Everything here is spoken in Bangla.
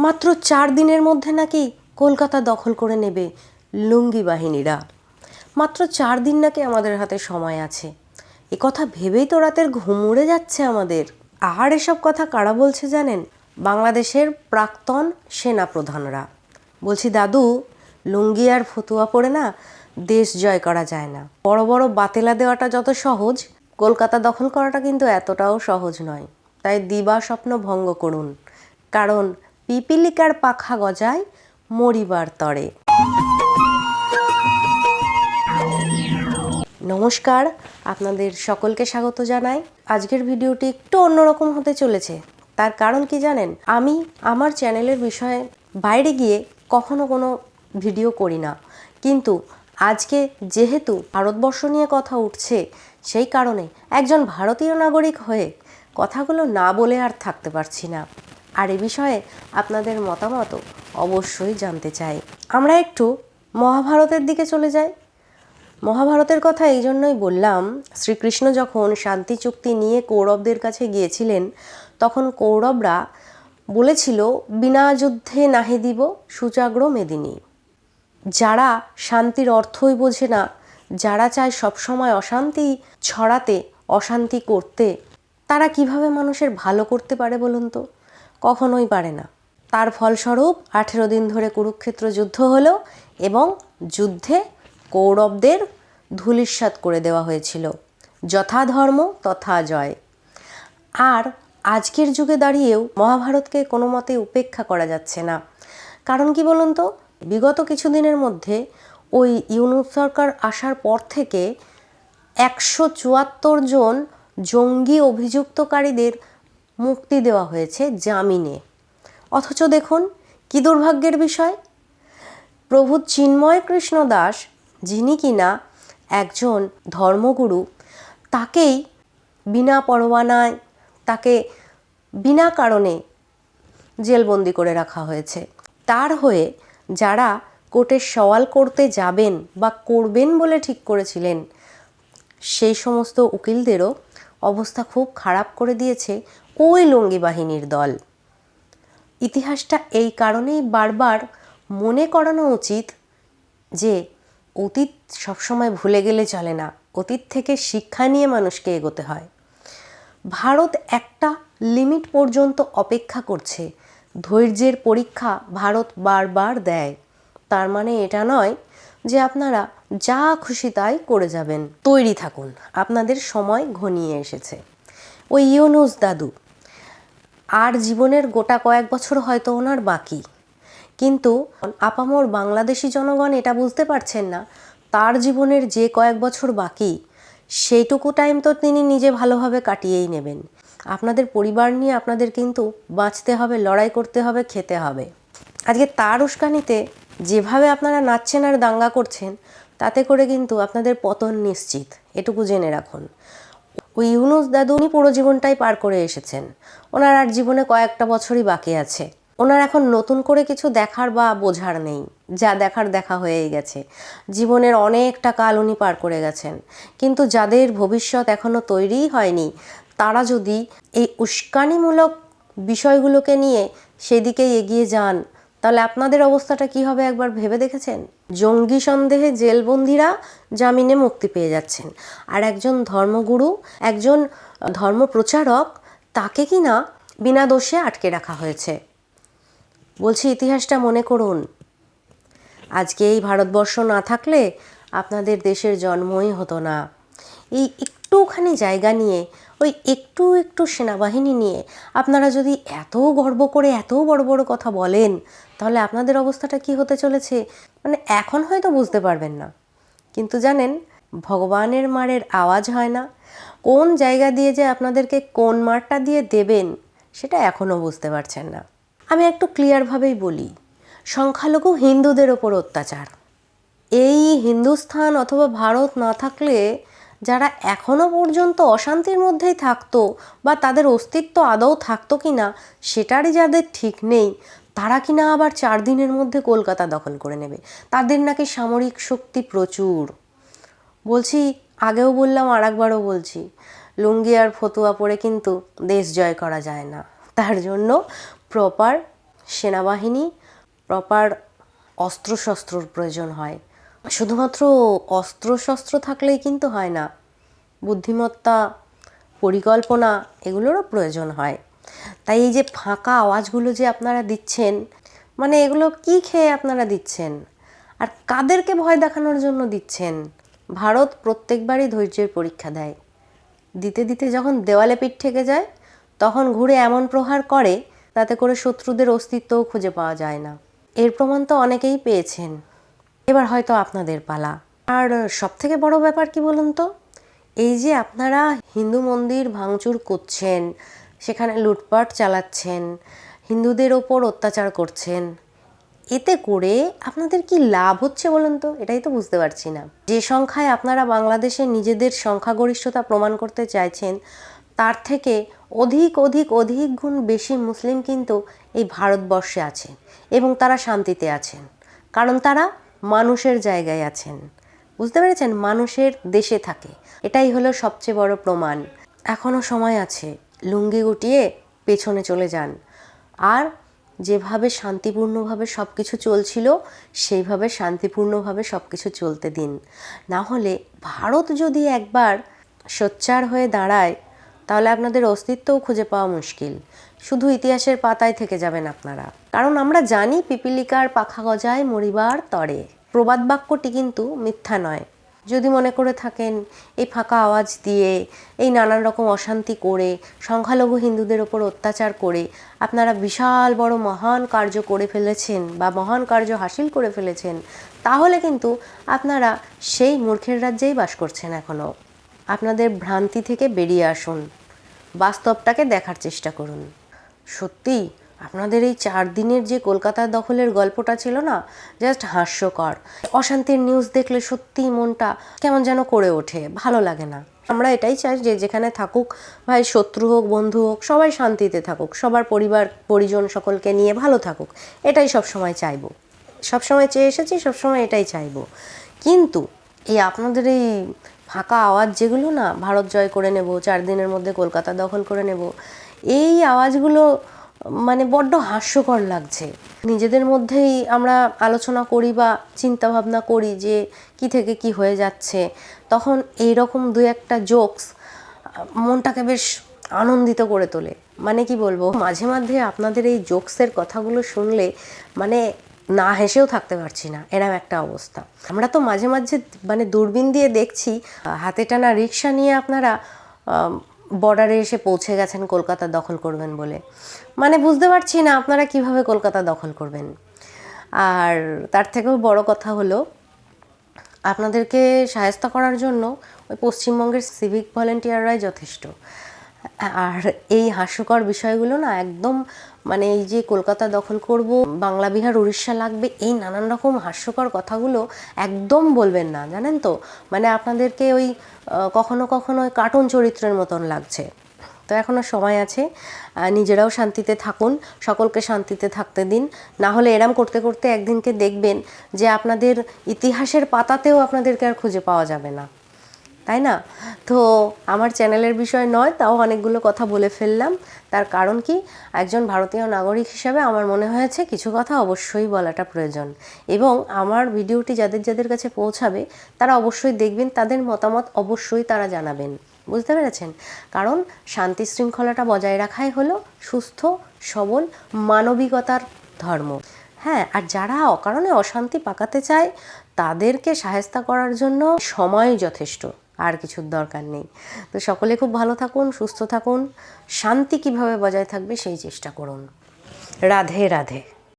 মাত্র চার দিনের মধ্যে নাকি কলকাতা দখল করে নেবে লুঙ্গি বাহিনীরা। মাত্র চার দিন নাকি আমাদের হাতে সময় আছে। এ কথা ভেবেই তো রাতের ঘুম উড়ে যাচ্ছে আমাদের। আর এসব কথা কারা বলছে জানেন? বাংলাদেশের প্রাক্তন সেনা প্রধানরা বলছি, দাদু, লুঙ্গি আর ফতুয়া পরে না দেশ জয় করা যায় না। বড় বড় বাতেলা দেওয়াটা যত সহজ, কলকাতা দখল করাটা কিন্তু এতটাও সহজ নয়। তাই দিবা স্বপ্ন ভঙ্গ করুন। কারণ পিপিলিকার পাখা গজায় মরিবার তরে। নমস্কার, আপনাদের সকলকে স্বাগত জানাই। আজকের ভিডিওটি একটু অন্যরকম হতে চলেছে। তার কারণ কি জানেন? আমি আমার চ্যানেলের বিষয়ে বাইরে গিয়ে কখনো কোনো ভিডিও করি না। কিন্তু আজকে যেহেতু ভারতবর্ষ নিয়ে কথা উঠছে, সেই কারণে একজন ভারতীয় নাগরিক হয়ে কথাগুলো না বলে আর থাকতে পারছি না। আর এ বিষয়ে আপনাদের মতামত অবশ্যই জানতে চাই। আমরা একটু মহাভারতের দিকে চলে যাই। মহাভারতের কথা এই জন্যই বললাম, শ্রীকৃষ্ণ যখন শান্তি চুক্তি নিয়ে কৌরবদের কাছে গিয়েছিলেন, তখন কৌরবরা বলেছিল, বিনা যুদ্ধে নাহি দিব সুচাগ্র মেদিনী। যারা শান্তির অর্থই বোঝে না, যারা চায় সবসময় অশান্তি ছড়াতে, অশান্তি করতে, তারা কীভাবে মানুষের ভালো করতে পারে বলুন তো? কখনোই পারে না। তার ফলস্বরূপ আঠেরো দিন ধরে কুরুক্ষেত্র যুদ্ধ হলো এবং যুদ্ধে কৌরবদের ধূলিসাৎ করে দেওয়া হয়েছিল। যথা ধর্ম, তথা জয়। আর আজকের যুগে দাঁড়িয়েও মহাভারতকে কোনো মতে উপেক্ষা করা যাচ্ছে না। কারণ কি বলুন তো, বিগত কিছুদিনের মধ্যে ওই ইউনুস সরকার আসার পর থেকে একশো চুয়াত্তর জন জঙ্গি অভিযুক্তকারীদের মুক্তি দেওয়া হয়েছে জামিনে। অথচ দেখুন, কি দুর্ভাগ্যের বিষয়। প্রভু চিন্ময় কৃষ্ণ দাস, যিনি কিনা একজন ধর্মগুরু, তাকেই বিনা পরোয়ানায়, তাকে বিনা কারণে জেলবন্দি করে রাখা হয়েছে। তার হয়ে যারা কোর্টের সওয়াল করতে যাবেন বা করবেন বলে ঠিক করেছিলেন, সেই সমস্ত উকিলদেরও অবস্থা খুব খারাপ করে দিয়েছে ওই লঙ্গি বাহিনীর দল। ইতিহাসটা এই কারণেই বারবার মনে করানো উচিত যে, অতীত সবসময় ভুলে গেলে চলে না। অতীত থেকে শিক্ষা নিয়ে মানুষকে এগোতে হয়। ভারত একটা লিমিট পর্যন্ত অপেক্ষা করছে। ধৈর্যের পরীক্ষা ভারত বারবার দেয়। তার মানে এটা নয় যে আপনারা যা খুশি তাই করে যাবেন। তৈরি থাকুন। আপনাদের সময় ঘনিয়ে এসেছে। ওই ইউনুস দাদু আর জীবনের গোটা কয়েক বছর হয়তো ওনার বাকি। কিন্তু আপামর বাংলাদেশি জনগণ এটা বুঝতে পারছেন না, তার জীবনের যে কয়েক বছর বাকি, সেইটুকু টাইম তো তিনি নিজে ভালোভাবে কাটিয়েই নেবেন। আপনাদের পরিবার নিয়ে আপনাদের কিন্তু বাঁচতে হবে, লড়াই করতে হবে, খেতে হবে। আজকে তার উস্কানিতে যেভাবে আপনারা নাচছেন আর দাঙ্গা করছেন, তাতে করে কিন্তু আপনাদের পতন নিশ্চিত। এটুকু জেনে রাখুন। ওই ইউনুস দাদু, উনি পুরো জীবনটাই পার করে এসেছেন। ওনার আর জীবনে কয়েকটা বছরই বাকি আছে। ওনার এখন নতুন করে কিছু দেখার বা বোঝার নেই। যা দেখার দেখা হয়েই গেছে। জীবনের অনেকটা কাল উনি পার করে গেছেন। কিন্তু যাদের ভবিষ্যৎ এখনও তৈরিই হয়নি, তারা যদি এই উস্কানিমূলক বিষয়গুলোকে নিয়ে সেদিকেই এগিয়ে যান তাহলে আপনাদের অবস্থাটা কি হবে একবার ভেবে দেখেছেন? জঙ্গি সন্দেহে জেলবন্দিরা জামিনে মুক্তি পেয়ে যাচ্ছেন। আর একজন ধর্মগুরু, একজন ধর্মপ্রচারক, তাকে কি না বিনা দোষে আটকে রাখা হয়েছে। বলছি, ইতিহাসটা মনে করুন। আজকে এই ভারতবর্ষ না থাকলে আপনাদের দেশের জন্মই হতো না। এই একটুখানি জায়গা নিয়ে ওই একটু একটু সেনাবাহিনী নিয়ে আপনারা যদি এত গর্ব করে এত বড় বড় কথা বলেন, তাহলে আপনাদের অবস্থাটা কি হতে চলেছে? মানে এখন হয়তো বুঝতে পারবেন না। কিন্তু জানেন, ভগবানের মারের আওয়াজ হয় না। কোন জায়গা দিয়ে যে আপনাদেরকে কোন মারটা দিয়ে দেবেন, সেটা এখনও বুঝতে পারছেন না। আমি একটু ক্লিয়ারভাবেই বলি, সংখ্যালঘু হিন্দুদের ওপর অত্যাচার। এই হিন্দুস্থান অথবা ভারত না থাকলে যারা এখনও পর্যন্ত অশান্তির মধ্যেই থাকতো বা তাদের অস্তিত্ব আদৌ থাকতো কি না সেটারই যাদের ঠিক নেই, তারা কিনা আবার চার দিনের মধ্যে কলকাতা দখল করে নেবে। তাদের নাকি সামরিক শক্তি প্রচুর। বলছি, আগেও বললাম আর একবারও বলছি, লুঙ্গি আর ফতুয়া পরে কিন্তু দেশ জয় করা যায় না। তার জন্য প্রপার সেনাবাহিনী প্রপার অস্ত্রশস্ত্রর প্রয়োজন হয়। শুধুমাত্র অস্ত্রশস্ত্র থাকলেই কিন্তু হয় না। বুদ্ধিমত্তা, পরিকল্পনা এগুলোরও প্রয়োজন হয়। তাই এই যে ফাঁকা আওয়াজগুলো যে আপনারা দিচ্ছেন মানে এগুলো কি খেয়ে আপনারা দিচ্ছেন? আর কাদেরকে ভয় দেখানোর জন্য দিচ্ছেন? ভারত প্রত্যেকবারই ধৈর্যের পরীক্ষা দেয়। দিতে দিতে যখন দেওয়ালে পিঠ থেকে যায়, তখন ঘুরে এমন প্রহার করে, তাতে করে শত্রুদের অস্তিত্বও খুঁজে পাওয়া যায় না। এর প্রমাণ তো অনেকেই পেয়েছেন। এবার হয়তো আপনাদের পালা। আর সব থেকে বড় ব্যাপার কি বলুন তো? এই যে আপনারা হিন্দু মন্দির ভাঙচুর করছেন, সেখানে লুটপাট চালাচ্ছেন, হিন্দুদের ওপর অত্যাচার করছেন, এতে করে আপনাদের কি লাভ হচ্ছে বলুন তো? এটাই তো বুঝতে পারছি না। যে সংখ্যায় আপনারা বাংলাদেশে নিজেদের সংখ্যাগরিষ্ঠতা প্রমাণ করতে চাইছেন, তার থেকে অধিক অধিক অধিক গুণ বেশি মুসলিম কিন্তু এই ভারতবর্ষে আছেন এবং তারা শান্তিতে আছেন। কারণ তারা মানুষের জায়গায় আছেন। বুঝতে পেরেছেন? মানুষের দেশে থাকে। এটাই হলো সবচেয়ে বড় প্রমাণ। এখনও সময় আছে। লুঙ্গি গুটিয়ে পেছনে চলে যান। আর যেভাবে শান্তিপূর্ণভাবে সব কিছু চলছিল, সেইভাবে শান্তিপূর্ণভাবে সব কিছু চলতে দিন। না হলে ভারত যদি একবার সোচ্চার হয়ে দাঁড়ায় তাহলে আপনাদের অস্তিত্বও খুঁজে পাওয়া মুশকিল। শুধু ইতিহাসের পাতায় থেকে যাবেন আপনারা। কারণ আমরা জানি পিপিলিকার পাখা গজায় মরিবার তরে। প্রবাদ বাক্যটি কিন্তু মিথ্যা নয়। যদি মনে করে থাকেন, এই ফাঁকা আওয়াজ দিয়ে, এই নানান রকম অশান্তি করে, সংখ্যালঘু হিন্দুদের ওপর অত্যাচার করে, আপনারা বিশাল বড় মহান কার্য করে ফেলেছেন বা মহান কার্য হাসিল করে ফেলেছেন, তাহলে কিন্তু আপনারা সেই মূর্খের রাজ্যেই বাস করছেন এখনও আপনাদের ভ্রান্তি থেকে বেরিয়ে আসুন। বাস্তবটাকে দেখার চেষ্টা করুন। সত্যি, আপনাদের এই চার দিনের যে কলকাতা দখলের গল্পটা ছিল না জাস্ট হাস্যকর। অশান্তির নিউজ দেখলে সত্যি মনটা কেমন যেন করে ওঠে, ভালো লাগে না। আমরা এটাই চাই যে যেখানে থাকুক, ভাই শত্রু হোক, বন্ধু হোক, সবাই শান্তিতে থাকুক, সবার পরিবার, পরিজন সকলকে নিয়ে ভালো থাকুক, এটাই সব সময় চাইব। সবসময় চেয়ে এসেছি, সবসময় এটাই চাইব। কিন্তু এই আপনাদের এই ফাঁকা আওয়াজ যেগুলো না ভারত জয় করে নেব, চার দিনের মধ্যে কলকাতা দখল করে নেব, এই আওয়াজগুলো মানে বড্ড হাস্যকর লাগছে। নিজেদের মধ্যেই আমরা আলোচনা করি বা চিন্তা ভাবনা করি যে কি থেকে কি হয়ে যাচ্ছে। তখন এই রকম দু একটা জোকস মনটাকে বেশ আনন্দিত করে তোলে। মানে কি বলব, মাঝে মাঝে আপনাদের এই জোকসের কথাগুলো শুনলে মানে না হেসেও থাকতে পারছি না, এরম একটা অবস্থা। আমরা তো মাঝে মাঝে মানে দূরবীন দিয়ে দেখছি, হাতে টানা রিক্সা নিয়ে আপনারা বর্ডারে এসে পৌঁছে গেছেন, কলকাতা দখল করবেন বলে। মানে বুঝতে পারছি না আপনারা কীভাবে কলকাতা দখল করবেন। আর তার থেকেও বড় কথা হলো, আপনাদেরকে সাহায্য করার জন্য ওই পশ্চিমবঙ্গের সিভিক ভলেন্টিয়াররাই যথেষ্ট। আর এই হাস্যকর বিষয়গুলো না একদম মানে এই যে কলকাতা দখল করব, বাংলা বিহার, উড়িষ্যা লাগবে, এই নানান রকম হাস্যকর কথাগুলো একদম বলবেন না, জানেন তো? মানে আপনাদেরকে ওই কখনো কখনো কার্টুন চরিত্রের মতন লাগছে। তো এখনও সময় আছে নিজেরাও শান্তিতে থাকুন, সকলকে শান্তিতে থাকতে দিন। না হলে এরম করতে করতে একদিনকে দেখবেন যে আপনাদের ইতিহাসের পাতাতেও আপনাদেরকে আর খুঁজে পাওয়া যাবে না। তাই না? তো আমার চ্যানেলের বিষয় নয়, তাও অনেকগুলো কথা বলে ফেললাম। তার কারণ কি? একজন ভারতীয় নাগরিক হিসাবে আমার মনে হয়েছে কিছু কথা অবশ্যই বলাটা প্রয়োজন। এবং আমার ভিডিওটি যাদের যাদের কাছে পৌঁছাবে, তারা অবশ্যই দেখবেন, তাদের মতামত অবশ্যই তারা জানাবেন। বুঝতে পেরেছেন? কারণ শান্তি শৃঙ্খলাটা বজায় রাখাই হলো সুস্থ, সবল, মানবিকতার ধর্ম। হ্যাঁ আর যারা অকারণে অশান্তি পাকাতে চায়, তাদেরকে সাহেস্তা করার জন্য সময় যথেষ্ট। আর কিছুর দরকার নেই। তো সকলে খুব ভালো থাকুন, সুস্থ থাকুন, শান্তি কীভাবে বজায় থাকবে সেই চেষ্টা করুন। রাধে রাধে।